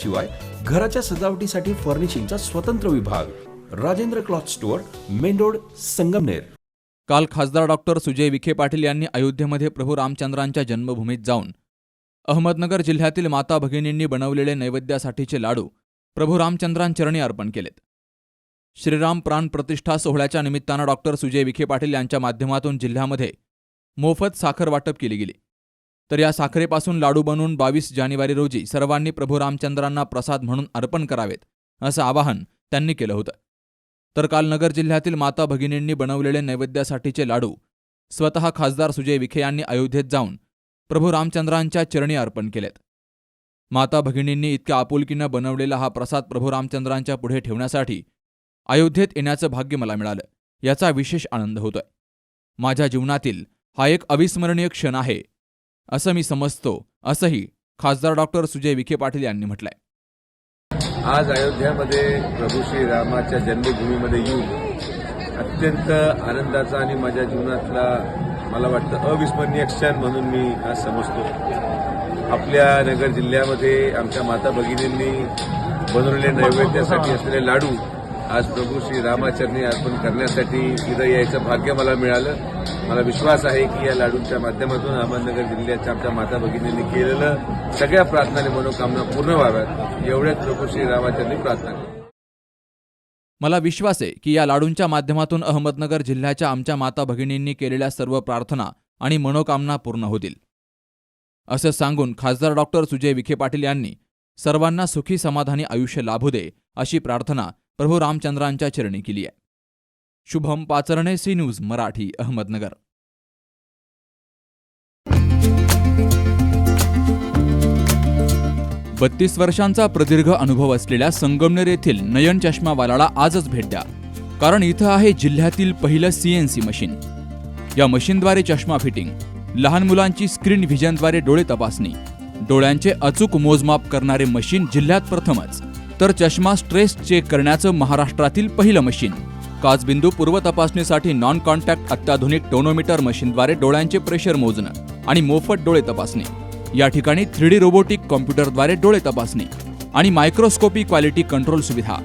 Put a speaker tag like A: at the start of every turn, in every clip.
A: शिवाय घराच्या सजावटीसाठी फर्निशिंगचा स्वतंत्र विभाग. Rajendra cloth store main road Sangamner.
B: काल खासदार डॉक्टर सुजय विखे पाटील यांनी अयोध्येमध्ये प्रभू रामचंद्रांच्या जन्मभूमीत जाऊन अहमदनगर जिल्ह्यातील माता भगिनींनी बनवलेले नैवेद्यासाठीचे लाडू प्रभू रामचंद्रांचरणी अर्पण केलेत. श्रीराम प्राण प्रतिष्ठा सोहळ्याच्या निमित्तानं डॉक्टर सुजय विखे पाटील यांच्या माध्यमातून जिल्ह्यामध्ये मोफत साखर वाटप केली गेली. तर या साखरेपासून लाडू बनवून बावीस जानेवारी रोजी सर्वांनी प्रभू रामचंद्रांना प्रसाद म्हणून अर्पण करावेत असं आवाहन त्यांनी केलं होतं. तर काल नगर जिल्ह्यातील माता भगिनींनी बनवलेले नैवेद्यासाठीचे लाडू स्वतः खासदार सुजय विखे यांनी अयोध्येत जाऊन प्रभू रामचंद्रांच्या चरणी अर्पण केलेत. माता भगिनींनी इतक्या आपुलकीनं बनवलेला हा प्रसाद प्रभू रामचंद्रांच्या पुढे ठेवण्यासाठी अयोध्येत येण्याचं भाग्य मला मिळालं याचा विशेष आनंद होतोय. माझ्या जीवनातील हा एक अविस्मरणीय क्षण आहे असं मी समजतो असंही खासदार डॉक्टर सुजय विखे पाटील यांनी म्हटलंय.
C: आज अयोध्यामध्ये प्रभू श्रीरामाच्या जन्मभूमीमध्ये येऊन अत्यंत आनंदाचा आणि माझ्या जीवनातला मला वाटतं अविस्मरणीय क्षण म्हणून मी आज समजतो. आपल्या नगर जिल्ह्यामध्ये आमच्या माता भगिनींनी बनवलेले नैवेद्यासाठी असलेले लाडू आज प्रभू श्री रामाचरणी अर्पण करण्यासाठी इथं यायचं भाग्य मला मिळालं. मला विश्वास आहे की या लाडूंच्या माध्यमातून अहमदनगर जिल्ह्याच्या आमच्या माता भगिनींनी केलेलं सगळ्या प्रार्थना आणि मनोकामना पूर्ण व्हाव्यात. एवढ्याच प्रभू श्री रामाचरणी प्रार्थना
B: मला विश्वास आहे की या लाडूंच्या माध्यमातून अहमदनगर जिल्ह्याच्या आमच्या माता भगिनींनी केलेल्या सर्व प्रार्थना आणि मनोकामना पूर्ण होतील. असं सांगून खासदार डॉक्टर सुजय विखे पाटील यांनी सर्वांना सुखी समाधानी आयुष्य लाभू दे अशी प्रार्थना प्रभू रामचंद्रांच्या चरणी केली आहे. Shubham Pacharne C news Marathi Ahmednagar. बत्तीस वर्षांचा प्रदीर्घ अनुभव असलेल्या संगमनेर येथील नयन चष्मावालाला आजच भेट द्या. कारण इथं आहे जिल्ह्यातील पहिलं सीएनसी मशीन. या मशीनद्वारे चष्मा फिटिंग लहान मुलांची स्क्रीन व्हिजनद्वारे डोळे तपासणी डोळ्यांचे अचूक मोजमाप करणारे मशीन जिल्ह्यात प्रथमच. तर चष्मा स्ट्रेस चेक करण्याचं महाराष्ट्रातील पहिलं मशीन. काचबिंदू पूर्व तपासणीसाठी नॉन कॉन्टॅक्ट अत्याधुनिक टोनोमीटर मशीनद्वारे डोळ्यांचे प्रेशर मोजणं आणि मोफत डोळे तपासणी. या ठिकाणी थ्री डी रोबोटिक कॉम्प्युटरद्वारे डोळे तपासणी आणि मायक्रोस्कोपी क्वालिटी कंट्रोल सुविधा.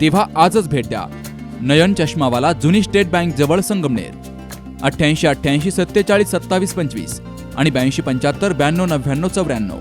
B: तेव्हा आजच भेट द्या. नयन चष्मावाला जुनी स्टेट बँक जवळ संगमनेर. अठ्ठ्याऐंशी अठ्ठ्याऐंशी सत्तेचाळीस सत्तावीस पंचवीस आणि ब्याऐंशी पंच्याहत्तर ब्याण्णव नव्याण्णव चौऱ्याण्णव.